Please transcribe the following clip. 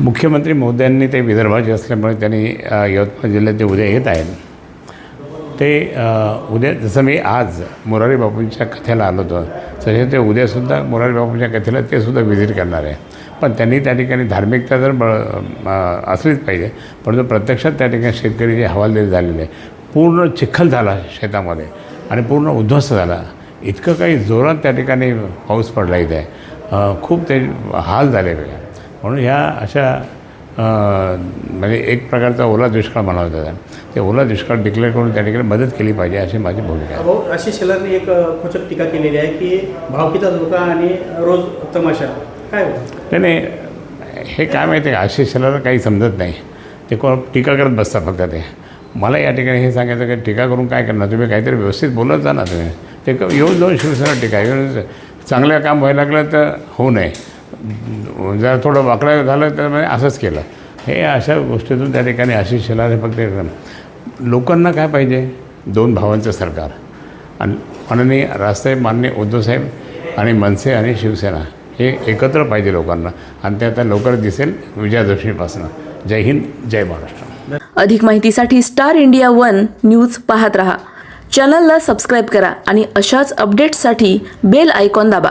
मुख्यमंत्री मोद्यांनी ते विदर्भाचे असल्यामुळे त्यांनी यवतमाळ जिल्ह्यात ते उद्या येत आहेत ते उद्या जसं मी आज मुरारी बापूंच्या कथेला आलो होतो तसे ते उद्यासुद्धा मुरारी बापूंच्या कथेला ते सुद्धा व्हिजिट करणार आहे. पण त्यांनी त्या ठिकाणी धार्मिकता जर बळ असलीच पाहिजे परंतु प्रत्यक्षात त्या ठिकाणी शेतकरी जे हवालदिल झालेले आहे पूर्ण चिखल झाला शेतामध्ये आणि पूर्ण उद्ध्वस्त झाला. इतकं काही जोरात त्या ठिकाणी पाऊस पडला इथे. खूप ते हाल झाले. म्हणून ह्या अशा म्हणजे एक प्रकारचा ओला दुष्काळ म्हणावा त्याचा ते ओला दुष्काळ डिक्लेअर करून त्या ठिकाणी मदत केली पाहिजे अशी माझी भूमिका आहे. भाऊ आशिष शेलारने एक खोचक टीका केलेली आहे की भावकीचा धोका आणि रोज तमाशा. काय होतं नाही नाही हे काय माहिती आहे का आशिषला काही समजत नाही. ते कोण टीका करत बसतात फक्त ते. मला या ठिकाणी हे सांगायचं की टीका करून काय करणार? तुम्ही काहीतरी व्यवस्थित बोलत जा ना तुम्ही. ते येऊन जाऊन शिवसेना टीका येऊन चांगलं काम व्हायला लागलं तर होऊ नये. जर थोडं वाकडं झालं तर म्हणजे असंच केलं. हे अशा गोष्टीतून त्या ठिकाणी आशिष शेलार हे फक्त लोकांना काय पाहिजे? दोन भावांचं सरकार. आणि माननीय राजसाहेब माननीय उद्धवसाहेब आणि मनसे आणि शिवसेना हे एकत्र पाहिजे लोकांना. आणि ते आता लवकर दिसेल विजयादशमीपासून. जय हिंद जय महाराष्ट्र. अधिक माहितीसाठी स्टार इंडिया वन न्यूज पाहत रहा. चॅनलला सबस्क्राईब करा आणि अशाच अपडेट्ससाठी बेल आयकॉन दाबा.